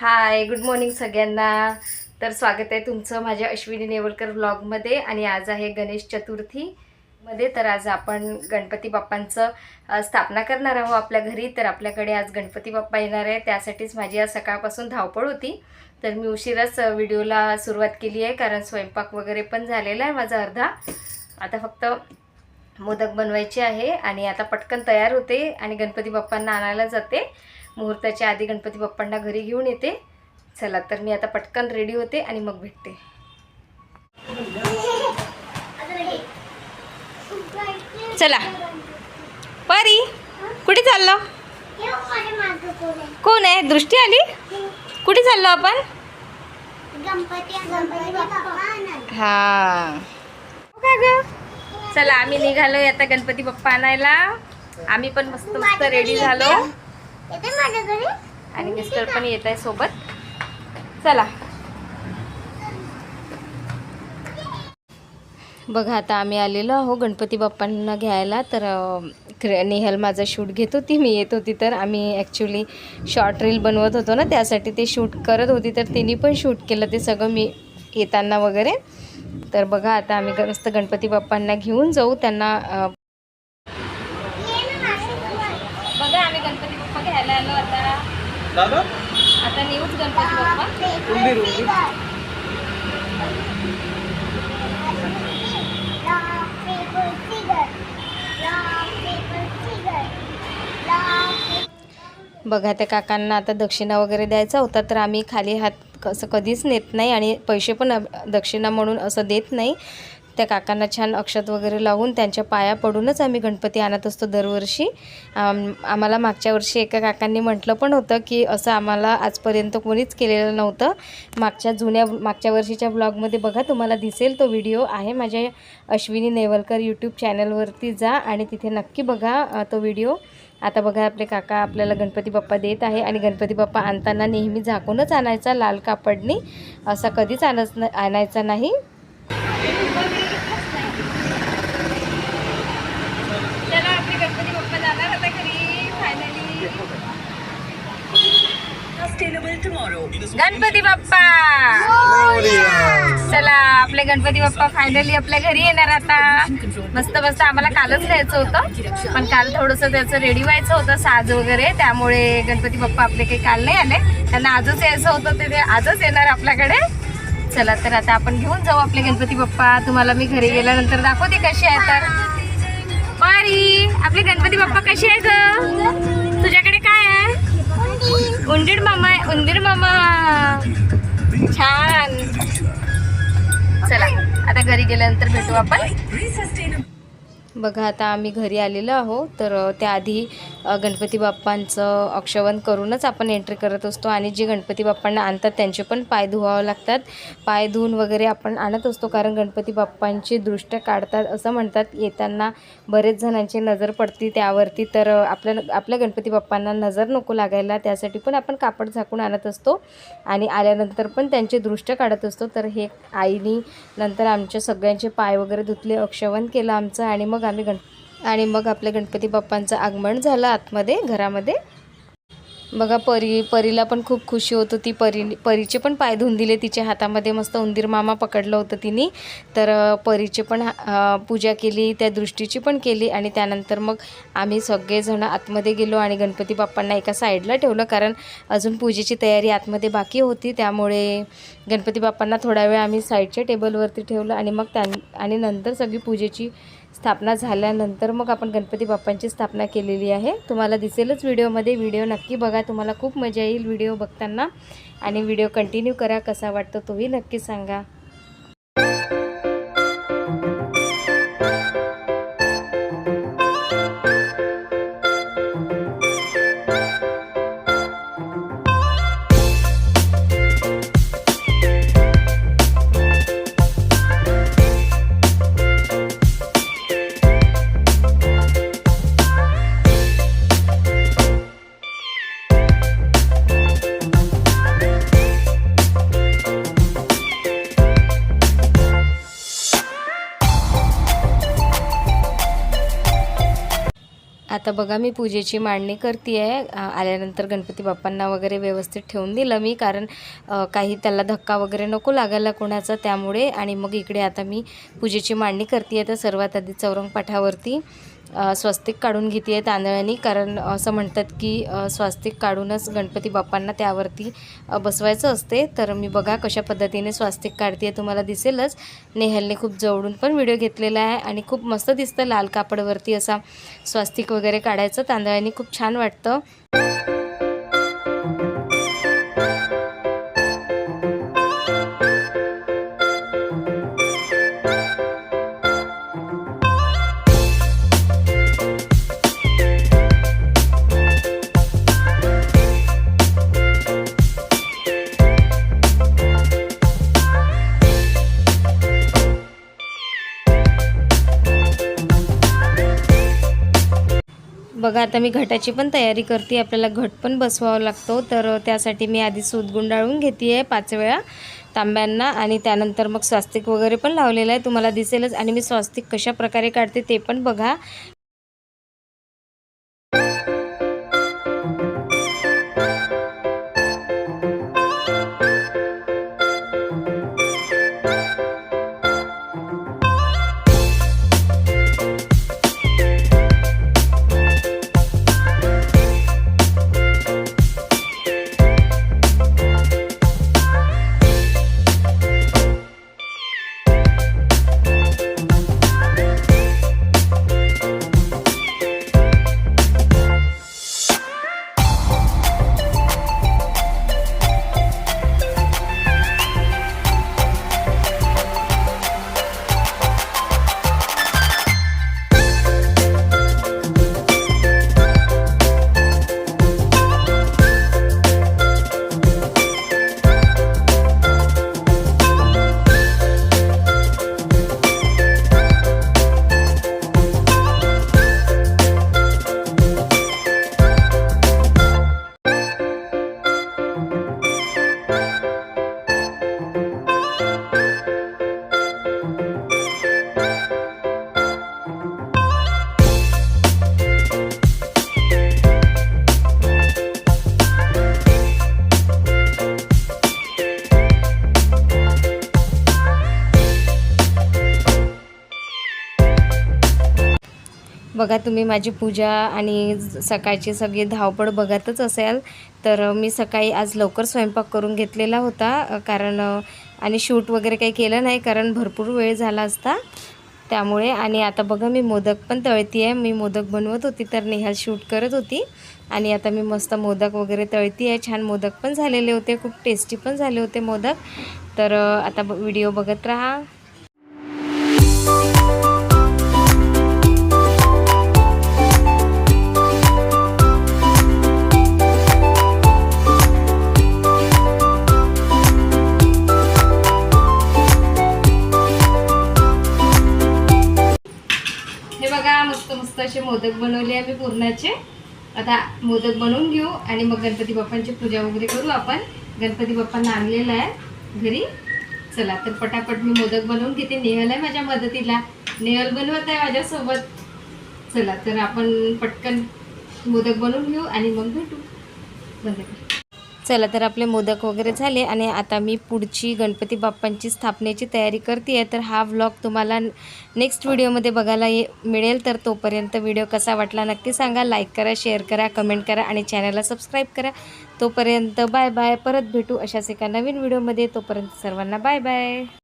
Hi good morning सगळ्यांना. तर स्वागत आहे तुमचं माझ्या अश्विनी नेवलकर ब्लॉगमध्ये आणि आज आहे गणेश चतुर्थी मध्ये. तर आज आपण गणपती बाप्पांचं स्थापना करणार आहोत आपल्या घरी. तर आपल्याकडे आज गणपती बाप्पा येणार आहे. त्यासाठीच माझी आज सकाळपासून धावपळ होती. तर मी उशिराच व्हिडिओला सुरुवात केली आहे कारण स्वयंपाक वगैरे पण झालेला आहे माझा अर्धा. आता फक्त मोदक बनवायचे आहे आणि आता पटकन तयार होते आणि गणपती बाप्पांना आणायला जाते. मुहूर्ताच्या आधी गणपती बाप्पांना घरी घेऊन येते. चला तर मी आता पटकन रेडी होते आणि मग भेटते. चला. परी कुठे चाललो? कोण आहे? दृष्टी आली? कुठे चाललो आपण? हा. हो काय ग? चला आम्ही निघालोय आता गणपती बाप्पा आणायला. आम्ही पण मस्त मस्त रेडी झालो. आणि मिस्टर पण येत आहे सोबत. चला. बघा आता आम्ही आलेलो आहो गणपती बाप्पांना घ्यायला. तर नेहल माझा शूट घेत होती मी येत होती. तर आम्ही ॲक्च्युली शॉर्ट रील बनवत होतो ना त्यासाठी ते शूट करत होती. तर तिने पण शूट केलं ते सगळं मी येताना वगैरे. तर बघा आता आम्ही मस्त गणपती बाप्पांना घेऊन जाऊ. त्यांना बघा आम्ही गणपती घ्यायला आलो आता. दादा? आता नेऊच गणपती बाप्पा. उंदीर उंदीर. बघा त्या काकांना आता दक्षिणा वगैरे द्यायचा होता तर आम्ही खाली हात असं कधीच नेत नाही आणि पैसे पण दक्षिणा म्हणून असं देत नाही. त्या काकांना छान अक्षत वगैरे लावून त्यांच्या पाया पडूनच आम्ही गणपती आणत असतो दरवर्षी. आम्हाला मागच्या वर्षी एका काकांनी म्हटलं पण होतं की असं आम्हाला आजपर्यंत कोणीच केलेलं नव्हतं. मागच्या जुन्या मागच्या वर्षीच्या ब्लॉगमध्ये बघा तुम्हाला दिसेल तो व्हिडिओ आहे माझ्या अश्विनी नेवलकर यूट्यूब चॅनलवरती जा आणि तिथे नक्की बघा तो व्हिडिओ आता बघा आपले काका आपल्याला गणपती बाप्पा देत आहे आणि गणपती बाप्पा आणताना नेहमी झाकूनच आणायचा लाल कापडनी. असा कधीच आणच आणायचा नाही चला आपले गणपती बाप्पा जाणार आता घरी फायनली गणपती बाप्पा! चला आपले गणपती बाप्पा फायनली आपल्या घरी येणार आता. मस्त मस्त आम्हाला कालच न्यायचं होतं. पण काल थोडंसं त्याचं रेडी व्हायचं होतं साज वगैरे. त्यामुळे गणपती बाप्पा आपले काही काल नाही आले. त्यांना आजच यायचं होतं ते आजच येणार आपल्याकडे. चला तर आता आपण घेऊन जाऊ आपले गणपती बाप्पा. तुम्हाला मी घरी गेल्यानंतर दाखवते कसे आहे तर. पारी आपले गणपती बाप्पा कसे आहे ग? तुझ्याकडे काय आहे? उंदीर मामा आहे उंदीर मामा. छान. चला आता घरी गेल्यानंतर भेटू आपण. बघा आता आम्ही घरी आलेलो आहो तर त्याआधी गणपती बाप्पांचं अक्षवन करूनच आपण एंट्री करत असतो आणि जे गणपती बाप्पांना आणतात त्यांचे पण पाय धुवावं लागतात. पाय धुवून वगैरे आपण आणत असतो कारण गणपती बाप्पांची दृष्ट काढतात असं म्हणतात. येताना बरेच जणांची नजर पडते त्यावरती तर आपल्या आपल्या गणपती बाप्पांना नजर नको लागायला त्यासाठी पण आपण कापड झाकून आणत असतो आणि आल्यानंतर पण त्यांची दृष्ट काढत असतो. तर हे आईनी नंतर आमच्या सगळ्यांचे पाय वगैरे धुतले अक्षवन केलं आमचं आणि मग मग आम्ही गण आणि मग आपल्या गणपती बाप्पांचं आगमन झालं आतमध्ये घरामध्ये. बघा परी परीला पण खूप खुशी होत होती. परी परीचे पण पाय धुवून दिले तिच्या हातामध्ये. मस्त उंदीर मामा पकडलं होतं तिने. तर परीचे पण पूजा केली त्या दृष्टीची पण केली. आणि त्यानंतर मग आम्ही सगळेजण आतमध्ये गेलो आणि गणपती बाप्पांना एका साईडला ठेवलं. कारण अजून पूजेची तयारी आतमध्ये बाकी होती. त्यामुळे गणपती बाप्पांना थोडा वेळ आम्ही साईडच्या टेबलवरती ठेवलं. आणि मग त्यां आणि नंतर सगळी पूजेची स्थापना झाल्यानंतर मग आपण गणपती बाप्पांची स्थापना केलेली आहे. तुम्हाला दिसेलच व्हिडिओमध्ये. व्हिडिओ नक्की बघा. तुम्हाला खूप मजा येईल व्हिडिओ बघताना. आणि व्हिडिओ कंटिन्यू करा. कसा वाटतो तोही नक्की सांगा. आता बघा मी पूजेची मांडणी करते आहे आल्यानंतर गणपती बाप्पांना वगैरे व्यवस्थित ठेवून दिलं मी कारण काही त्याला धक्का वगैरे नको लागायला कोणाचा त्यामुळे. आणि मग इकडे आता मी पूजेची मांडणी करते आहे तर सर्वात आधी चौरंग पाठावरती स्वस्तिक काढून घेते आहे तांदळाने. कारण असं म्हणतात की स्वास्तिक काढूनच गणपती बाप्पांना त्यावरती बसवायचं असते. तर मी बघा कशा पद्धतीने स्वास्तिक काढते आहे तुम्हाला दिसेलच. नेहलने खूप जवळून पण व्हिडिओ घेतलेला आहे आणि खूप मस्त दिसतं लाल कापडवरती असा स्वास्तिक वगैरे काढायचं. तांदळाने खूप छान वाटतं. बघा आता मी घटाची पण तयारी करते. आपल्याला घट पण बसवावा लागतो. तर त्यासाठी मी आधी सूत गुंडाळून घेते आहे पाच वेळा तांब्यांना. आणि त्यानंतर मग स्वास्तिक वगैरे पण लावलेलं आहे. तुम्हाला दिसेलच. आणि मी स्वास्तिक कशा प्रकारे काढते ते पण बघा. बघा तुम्ही माझी पूजा आणि सकाळची सगळी धावपळ बघतच असाल तर मी सकाळी आज लवकर स्वयंपाक करून घेतलेला होता कारण आणि शूट वगैरे काही केलं नाही कारण भरपूर वेळ झाला असता. त्यामुळे आणि आता बघा मी मोदक पण तळती आहे मी मोदक बनवत होती तर नेहाल शूट करत होती. आणि आता मी मस्त मोदक वगैरे तळती आहे छान मोदक पण झालेले होते खूप टेस्टी पण झाले होते मोदक. तर आता व्हिडिओ बघत राहा. असे मोदक बनवले आम्ही पूर्णाचे. आता मोदक बनवून घेऊ आणि मग गणपती बाप्पांची पूजा वगैरे करू आपण. गणपती बाप्पांना आणलेलं आहे घरी. चला तर पटापट मी मोदक बनवून घेते. नेहल आहे माझ्या मदतीला. नेहल बनवत आहे माझ्यासोबत. चला तर आपण पटकन मोदक बनवून घेऊ आणि मग भेटू. बंद चला तर आपले मोदक वगैरे झाले आणि आता मी पुढची गणपती बाप्पांची स्थापनेची तयारी करते आहे तर हा व्लॉग तुम्हाला नेक्स्ट व्हिडिओमध्ये बघायला ये मिळेल. तर तोपर्यंत व्हिडिओ कसा वाटला नक्की सांगा. लाईक करा शेअर करा कमेंट करा आणि चॅनलला सबस्क्राईब करा. तोपर्यंत बाय बाय परत भेटू अशाच एका नवीन व्हिडिओमध्ये तोपर्यंत सर्वांना बाय बाय